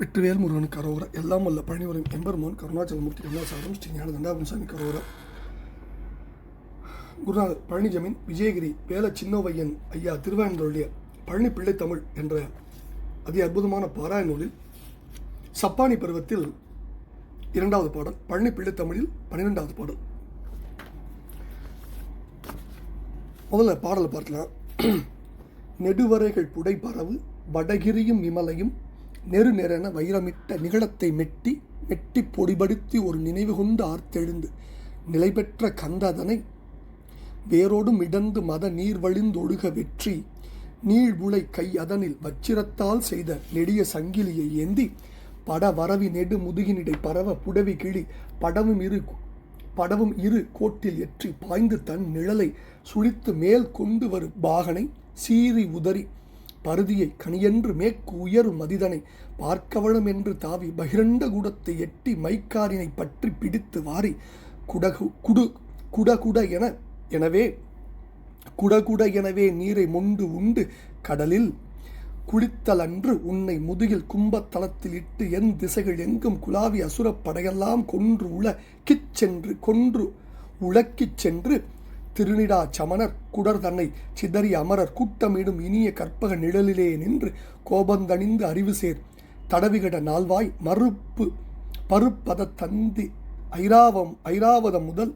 வெற்றிவேல் முருகன் கரோர எல்லாம் வல்ல பழனிவரம் எம்பெருமான் கருணாச்சலமூர்த்தி கண்ணாசாரம் ஸ்ரீ ஞான தண்டாபுரசாமி கரோர குருநாதர் பழனி ஜமீன் விஜயகிரி வேல சின்னவையன் ஐயா திருவாயந்தருடைய பழனி பிள்ளை தமிழ் என்ற அதி அற்புதமான பாராய நூலில் சப்பானி பருவத்தில் இரண்டாவது பாடல் பழனி பிள்ளை தமிழில் பன்னிரெண்டாவது பாடல். முதல்ல பாடலை பார்க்கலாம். நெடுவரைகள் புடை பரவு வடகிரியும் இமலையும் நெரு நெரென வைரமிட்ட நிகழத்தை மெட்டி மெட்டி பொடிபடுத்தி ஒரு நினைவு கொண்டு ஆர்த்தெழுந்து நிலை பெற்ற கந்ததனை வேரோடும் இடந்து மத நீர் வழிந்தொழுக வெற்றி நீழ்வுளை கை அதனில் வச்சிரத்தால் செய்த நெடிய சங்கிலியை ஏந்தி பட வரவி நெடு முதுகினிடை பரவ புடவி கிளி படவும் இரு படவும் இரு கோட்டில் எற்றி பாய்ந்து தன் நிழலை சுழித்து மேல் கொண்டு வரும் பாகனை சீறி உதறி பருதியை கனியென்று மேற்கு உயரும் மதிதனை பார்க்கவளம் என்று தாவி பகிரண்ட கூடத்தை எட்டி மைக்காரினை பற்றி பிடித்து வாரி குடகு குடு குடகுட என எனவே குடகுட எனவே நீரை மொண்டு உண்டு கடலில். குளித்தலன்று உன்னை முதுகில் கும்பத்தலத்தில் இட்டு என் திசைகள் எங்கும் குலாவி அசுரப் படையெல்லாம் கொன்று உலக்கிச் சென்று கொன்று உலக்கிச் சென்று திருநிடா சமணர் குடர் தன்னை சிதறி அமரர் கூட்டமிடும் இனிய கற்பக நிழலிலே நின்று கோபந்தணிந்து அறிவு சேர். தடவிகட நால்வாய் மறுப்பு பருப்பத தந்தி ஐராவம் ஐராவதம் முதல்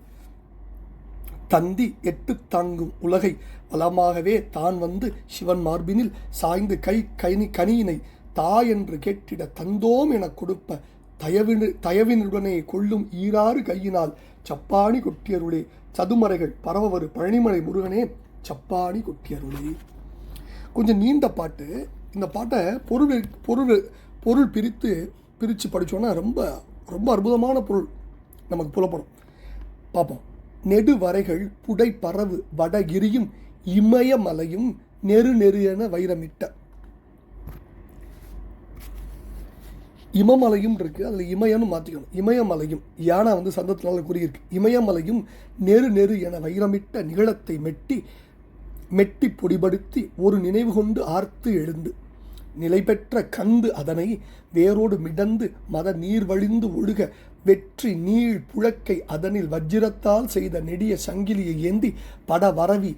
தந்தி எட்டு தாங்கும் உலகை வளமாகவே தான் வந்து சிவன் மார்பினில் சாய்ந்து கை கனி கனியினை தா என்று கேட்டிட தந்தோம் என கொடுப்ப தயவினு தயவினுடனே கொள்ளும் ஈராறு கையினால் சப்பாணி கொட்டியருளே. சதுமறைகள் பரவவரு பழனிமலை முருகனே சப்பாணி கொட்டியருளே. கொஞ்சம் நீண்ட பாட்டு. இந்த பாட்டை பொருள் பொருள் பொருள் பிரித்து பிரித்து படித்தோன்னா ரொம்ப ரொம்ப அற்புதமான பொருள் நமக்கு புலப்படும். பார்ப்போம் நெடுவரைகள் புடை பறவு வடகிரியும் இமயமலையும் நெரு நெரு என வைரமிட்ட இமமலையும் இருக்குது அதில் இமயம்னு மாற்றிக்கணும் இமயமலையும் யானை வந்து சந்தத்தினால கூறியிருக்கு இமயமலையும் நெரு நெரு என வைரமிட்ட நிகழத்தை மெட்டி மெட்டி பொடிபடுத்தி ஒரு நினைவு கொண்டு ஆர்த்து எழுந்து நிலை பெற்ற கந்து அதனை வேரோடு மிடந்து மத நீர் வழிந்து ஒழுக வெற்றி நீள் புழக்கை அதனில் வஜ்ரத்தால் செய்த நெடிய சங்கிலியை ஏந்தி பட வரவி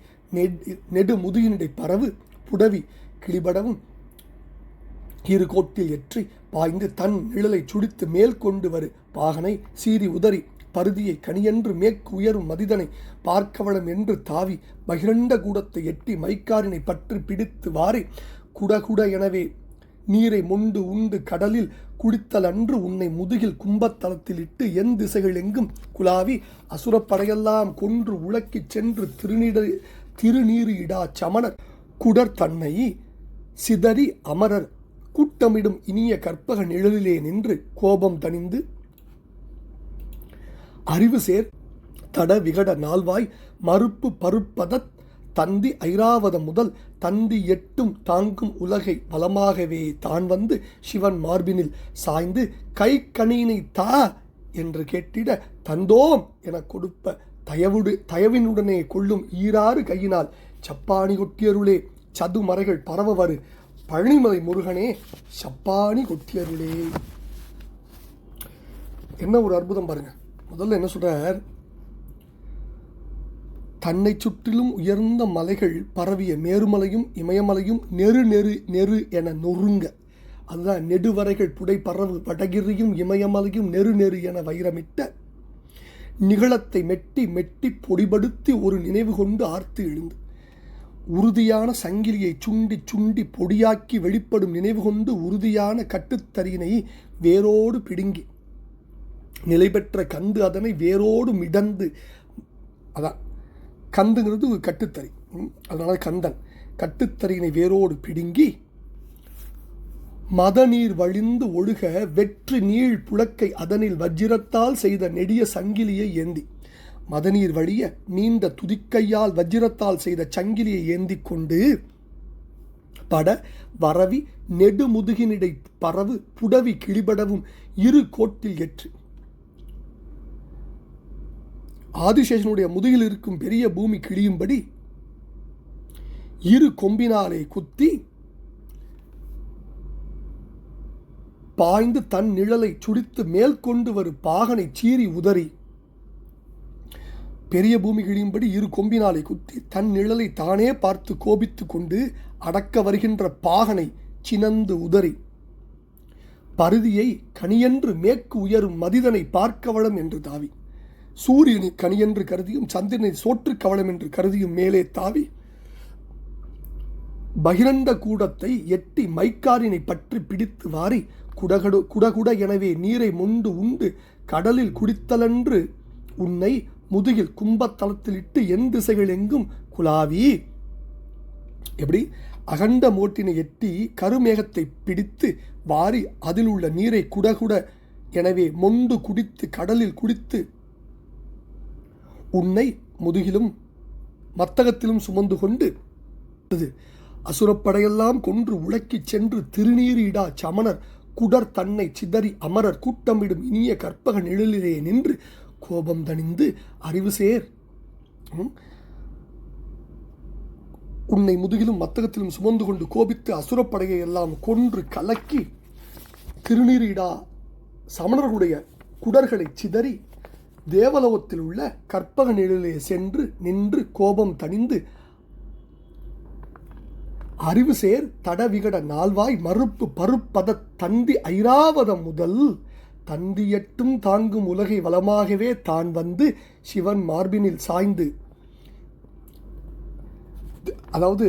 நெடு முதுகினிடை பரவு புடவி கிளிபடவும் இரு கோட்டில் எற்றி பாய்ந்து தன் நிழலை சுடித்து மேல் கொண்டு வரு. பாகனை சீறி உதறி பருதியை கனியென்று மேற்கு உயரும் மதிதனை பார்க்கவளம் என்று தாவி பகிரண்ட கூடத்தை எட்டி மைக்காரினை பற்றி பிடித்து வாரி குடகுட எனவே நீரை மொண்டு உண்டு கடலில் குடித்தல் அன்று உன்னை முதுகில் கும்பத்தலத்தில் இட்டு என் திசைகள் எங்கும் குலாவி அசுரப்படையெல்லாம் கொன்று உழக்கிச் சென்று திருநீட திருநீறு இடா சமணர். குடர் தன்னை சிதறி அமரர். கூட்டமிடும் இனிய கற்பக நிழலிலே நின்று கோபம் தணிந்து அறிவு சேர் தட விகட நால்வாய் மறுப்பு பருப்பதத் தந்தி ஐராவதம் முதல் தந்தி எட்டும் தாங்கும் உலகை வளமாகவே தான் வந்து சிவன் மார்பினில் சாய்ந்து கை கணியினை தா என்று கேட்டிட தந்தோம் என கொடுப்ப தயவுடு தயவினுடனே கொள்ளும் ஈராறு கையினால் சப்பாணி கொட்டியருளே சதுமறைகள் பரவ பரவவரு பழனிமலை முருகனே சப்பானி கொட்டியருளே. என்ன ஒரு அற்புதம் பாருங்க. முதல்ல என்ன சொல்கிறார் தன்னை சுற்றிலும் உயர்ந்த மலைகள் பரவிய மேருமலையும் இமயமலையும் நெரு நெரு நெரு என நொறுங்க. அதுதான் நெடுவரைகள் புடை பரவு வடகிரியும் இமயமலையும் நெரு நெரு என வைரமிட்ட. நிகழத்தை மெட்டி மெட்டி பொடிபடுத்தி ஒரு நினைவு கொண்டு ஆர்த்து எழுந்து. உறுதியான சங்கிலியை சுண்டி சுண்டி பொடியாக்கி வெளிப்படும் நினைவு கொண்டு உறுதியான கட்டுத்தறியினை வேரோடு பிடுங்கி நிலை பெற்ற கந்து அதனை வேரோடு மிடந்து அதான் கந்துங்கிறது ஒரு கட்டுத்தறி. அதனால் கந்தன். கட்டுத்தறியினை வேரோடு பிடுங்கி மத நீர் வழிந்து ஒழுக வெற்றி நீள் புழக்கை அதனில் வஜ்ரத்தால் செய்த நெடிய சங்கிலியை ஏந்தி. மதநீர் வழிய நீண்ட துதிக்கையால் வஜ்ரத்தால் செய்த சங்கிலியை ஏந்தி கொண்டு பட வரவி நெடுமுதுகினிடை பரவு புடவி கிளிபடவும் இரு கோட்டில் எற்று ஆதிசேஷனுடைய முதுகில் இருக்கும் பெரிய பூமி கிழியும்படி இரு கொம்பினாலே குத்தி பாய்ந்து தன் நிழலை சுடித்து மேல் கொண்டு வரும் பாகனை சீறி உதறி. பெரிய பூமிகளின்படி இரு கொம்பினாலை குத்தி தன் நிழலை தானே பார்த்து கோபித்து கொண்டு அடக்க வருகின்ற பாகனை சினந்து உதறி பருதியை கனியென்று மேற்கு உயரும் மதிதனை பார்க்கவளம் என்று தாவி சூரியனை கனியென்று கருதியும் சந்திரனை சோற்று கவளம் என்று கருதியும் மேலே தாவி பகிரண்ட கூடத்தை எட்டி மைக்காரினை பற்றி பிடித்து வாரி குடகடு குடகுட எனவே நீரை முண்டு உண்டு கடலில் குடித்தலன்று உன்னை முதுகில் கும்பத்தளத்தில் இட்டு என் திசைகள் எங்கும் குலாவி எப்படி? அகண்ட மோட்டினை எட்டி கருமேகத்தை பிடித்து வாரி அதில் உள்ள நீரை குடகுட எனவே மொண்டு குடித்து கடலில் குடித்து உன்னை முதுகிலும் மத்தகத்திலும் சுமந்து கொண்டு அசுரப்படையெல்லாம் கொன்று உலக்கிச் சென்று திருநீரிடா சமணர் குடர் தன்னை சிதறி அமரர் கூட்டமிடும் இனிய கற்பக நிழலிலே நின்று கோபம் தணிந்து அறிவு சேர். உன்னை முதுகிலும் மத்தகத்திலும் சுமந்து கொண்டு கோபித்து அசுரப்படையை எல்லாம் கொன்று கலக்கி திருநீரிடா சமணர்களுடைய குடர்களை சிதறி தேவலோகத்தில் உள்ள கற்பக நிழலிலே சென்று நின்று கோபம் தணிந்து அறிவு சேர் தடவிகட நால்வாய் மறுப்பு பருப்பத தந்தி ஐராவதம் முதல் தந்தியட்டும் தாங்கும் உலகை வளமாகவே தான் வந்து சிவன் மார்பினில் சாய்ந்து. அதாவது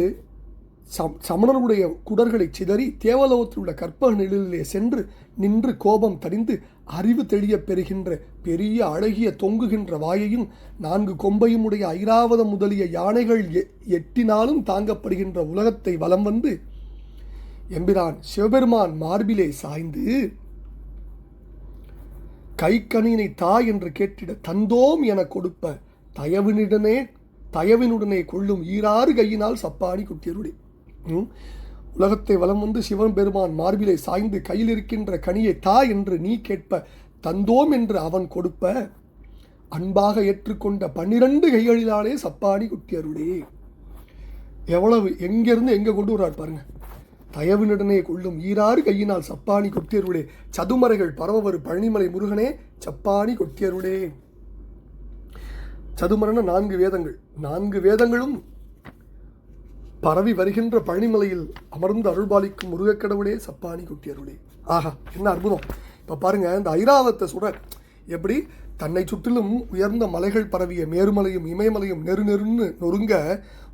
சம் சமணர்களுடைய குடர்களை சிதறி தேவலோகத்தில் உள்ள கற்பக நிழலிலே சென்று நின்று கோபம் தணிந்து அறிவு தெளிய பெறுகின்ற பெரிய அழகிய தொங்குகின்ற வாயையும் நான்கு கொம்பையும் உடைய ஐராவத முதலிய யானைகள் எ- எட்டினாலும் தாங்கப்படுகின்ற உலகத்தை வலம் வந்து எம்பிரான் சிவபெருமான் மார்பிலே சாய்ந்து கைக்கணினை தா என்று கேட்டிட தந்தோம் என கொடுப்ப தயவினுடனே தயவினுடனே கொள்ளும் ஈராறு கையினால் சப்பாடி குட்டியருடி ம்? உலகத்தை வலம் வந்து சிவன் பெருமான் மார்பிலை சாய்ந்து கையில் இருக்கின்ற கனியை தா என்று நீ கேட்ப தந்தோம் என்று அவன் கொடுப்ப அன்பாக ஏற்றுக்கொண்ட பன்னிரண்டு கைகளினாலே சப்பாடி குட்டியருளே. எவ்வளவு எங்கிருந்து எங்கே கொண்டு வர்றாரு பாருங்கள் தயவினுடனே கொள்ளும் ஈராறு கையினால் சப்பானி கொட்டியருளே. சதுமறைகள் பரவவரு பழனிமலை முருகனே சப்பானி கொட்டியருளே. சதுமரன நான்கு வேதங்கள். நான்கு வேதங்களும் பரவி வருகின்ற பழனிமலையில் அமர்ந்து அருள்பாலிக்கும் முருகக்கடவுளே சப்பானி கொட்டியருளே. ஆஹா என்ன அற்புதம். இப்போ பாருங்க இந்த ஐராவத்தை சுட எப்படி? தன்னை சுற்றிலும் உயர்ந்த மலைகள் பரவிய மேருமலையும் இமயமலையும் நெரு நெருன்னு நொறுங்க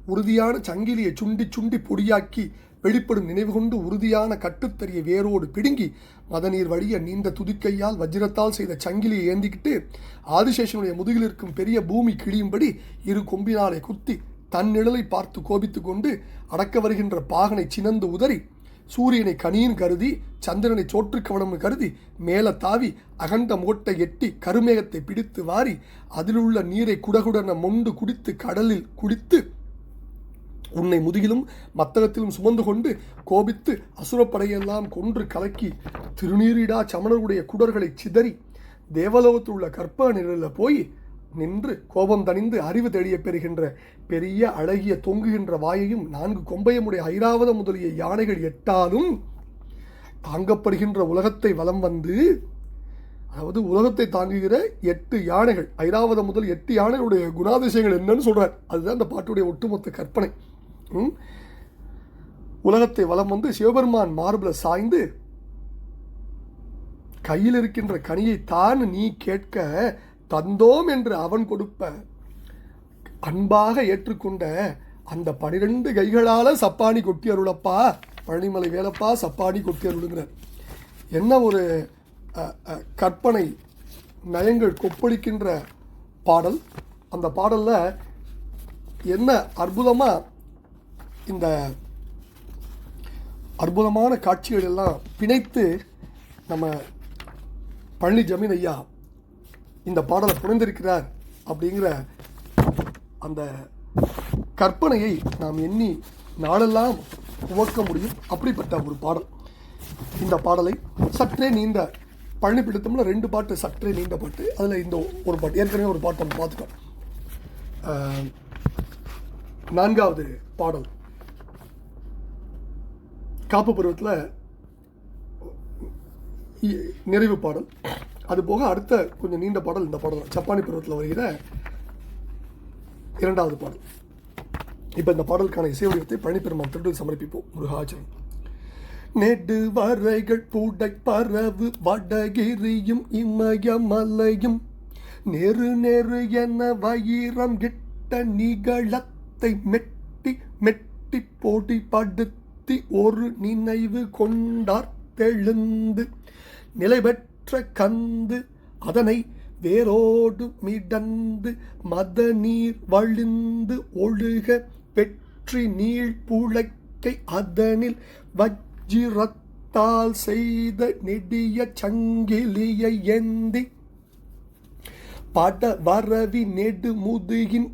உறுதியான சங்கிலியை சுண்டி சுண்டி பொடியாக்கி வெளிப்படும் நினைவு கொண்டு உறுதியான கட்டுத்தறிய வேரோடு பிடுங்கி மதநீர் வழிய நீண்ட துதிக்கையால் வஜ்ரத்தால் செய்த சங்கிலியை ஏந்திக்கிட்டு ஆதிசேஷனுடைய முதுகில் இருக்கும் பெரிய பூமி கிழியும்படி இரு கொம்பினாலே குத்தி தன் நிழலை பார்த்து கோபித்து கொண்டு அடக்க வருகின்ற பாகனை சினந்து உதறி சூரியனை கனியின் கருதி சந்திரனை சோற்று கவனம் கருதி மேலே தாவி அகண்ட மோட்டை எட்டி கருமேகத்தை பிடித்து வாரி அதிலுள்ள நீரை குடகுடன மொண்டு குடித்து கடலில் குடித்து உன்னை முதுகிலும் மத்தகத்திலும் சுமந்து கொண்டு கோபித்து அசுரப்படையெல்லாம் கொன்று கலக்கி திருநீரிடா சமணருடைய குடர்களை சிதறி தேவலோகத்தில் உள்ள கற்ப நிழலில் போய் நின்று கோபம் தணிந்து அறிவு தெளிய பெறுகின்ற பெரிய அழகிய தொங்குகின்ற வாயையும் நான்கு கொம்பையமுடைய ஐராவத முதலிய யானைகள் எட்டாலும் தாங்கப்படுகின்ற உலகத்தை வலம் வந்து அதாவது உலகத்தை தாங்குகிற எட்டு யானைகள் ஐராவதம் முதல் எட்டு யானைகளுடைய குணாதிசயங்கள் என்னன்னு சொல்கிறார் அதுதான் அந்த பாட்டுடைய ஒட்டுமொத்த கற்பனை. உலகத்தை வலம் வந்து சிவபெருமான் மார்பில் சாய்ந்து கையில் இருக்கின்ற கனியை தான் நீ கேட்க தந்தோம் என்று அவன் கொடுப்ப. அன்பாக ஏற்றுக்கொண்ட அந்த பனிரெண்டு கைகளால் சப்பானி கொட்டி அருளப்பா. பழனிமலை வேலப்பா சப்பானி கொட்டி அருளுங்கிறார் என்ன ஒரு கற்பனை நயங்கள் கொப்பளிக்கின்ற பாடல். அந்த பாடலில் என்ன அற்புதமாக இந்த அற்புதமான காட்சிகள் எல்லாம் பிணைத்து நம்ம பழனி ஜமீன் ஐயா இந்த பாடலை புனைந்திருக்கிறார் அப்படிங்கிற அந்த கற்பனையை நாம் எண்ணி நாளெல்லாம் துவக்க முடியும். அப்படிப்பட்ட ஒரு பாடல். இந்த பாடலை சற்றே நீண்ட பழனி பிடித்தோம்னா ரெண்டு பாட்டு சற்றே நீண்ட பாட்டு. அதில் இந்த ஒரு பாட்டு ஏற்கனவே ஒரு பாட்டு நம்ம பார்த்துட்டோம். நான்காவது பாடல். காப்பு பருவத்தில் நிறைவு பாடல். அது போக அடுத்த கொஞ்சம் நீண்ட பாடல் இந்த பாடல் ஜப்பானி பருவத்தில் வருகிற இரண்டாவது பாடல். இப்போ இந்த பாடலுக்கான இசை வடிவத்தை பழனிப்பெருமான் திருட்டு சமர்ப்பிப்போம். முருகாச்சரம் நெடு வரைகள் பூடை பரவு வடகிரியும் இமயமலையும் நெரு நெரு என வயிறம் கிட்ட நிகழத்தை மெட்டி மெட்டி போட்டி படுத்தி ஒரு நினைவு கொண்டார் தெழுந்து. நிலைபெற்ற கந்து அதனை வேரோடு மிடந்து மத நீர் வழிந்து ஒழுக வெற்றி நீள் புழைக்கை அதனில் வஜ்ஜிரத்தால் செய்த நெடிய சங்கிலியை ஏந்தி. பட வரவி நெடு முதுகின்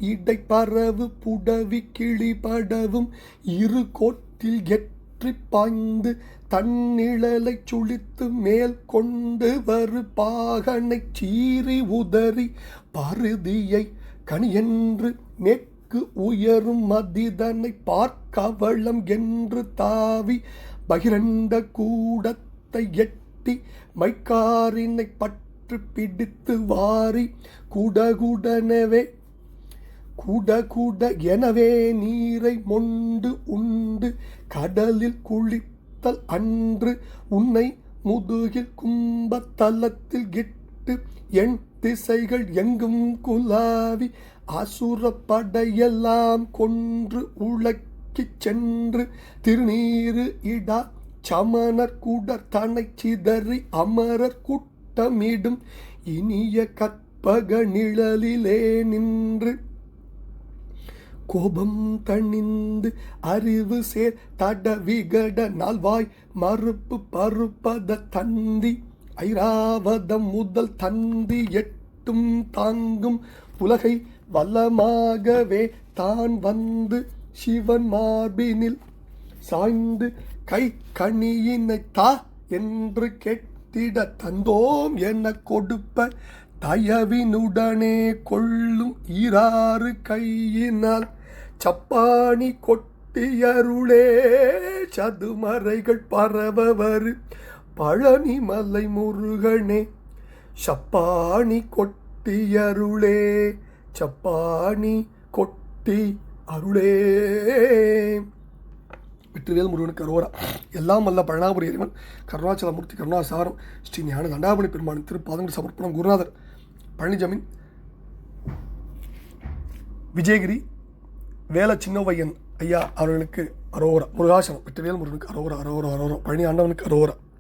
புடவி கிளிபடவும் இரு கோட் கோட்டில் எற்றி பாய்ந்து தன்னிழலை சுழித்து மேல் கொண்டு வரு பாகனை சீறி உதறி பருதியை கனியென்று மேற்கு உயரும் மதிதனை பார்க்கவளம் என்று தாவி பகிரண்ட கூடத்தை எட்டி மைக்காரினை பற்று பிடித்து வாரி குடகுடனவே குட குட எனவே நீரை மொண்டு உண்டு. கடலில் குளித்தல் அன்று உன்னை முதுகில் கும்பத்தலத்தில் கிட்டு எண் திசைகள் எங்கும் குலாவி. அசுர படையெல்லாம் கொன்று உழக்கிச் சென்று திருநீரு இடா. சமணர் குடர் தனை சிதறி அமரர் கூட்டமிடும். இனிய கற்பக நிழலிலே நின்று கோபம் தணிந்து அறிவு சேர் தட விகட நால்வாய் மறுப்பு பருப்பத தந்தி. ஐராவதம் முதல் தந்தி எட்டும் தாங்கும் உலகை வல்லமாகவே தான் வந்து சிவன் மார்பினில் சாய்ந்து கை கணியினை தா என்று கேட்டிட தந்தோம் என கொடுப்ப தயவினுடனே கொள்ளும் ஈராறு கையினால். சப்பாணி கொட்டியருளே சதுமறைகள் பரவவரு பழனிமலை முருகனே. சப்பாணி கொட்டியருளே சப்பானி கொட்டி அருளே. வெற்றிவேல் முருகனுக்கு அரோரா எல்லாம் வல்ல பழனாபுரி இறைவன் கருணாச்சலமூர்த்தி கருணாசாரம் ஸ்ரீ ஞான தண்டாபணி பெருமாள் திருப்பாதங்கள் சமர்ப்பணம் குருநாதர். பழனிஜமீன் விஜயகிரி வேல சின்னவையன் ஐயா அவர்களுக்கு அரோரா முருகாசனம் வெற்றிவேல் முருகனுக்கு அரோரா அரோரா அரோரா பழனி ஆண்டவனுக்கு அரோரா.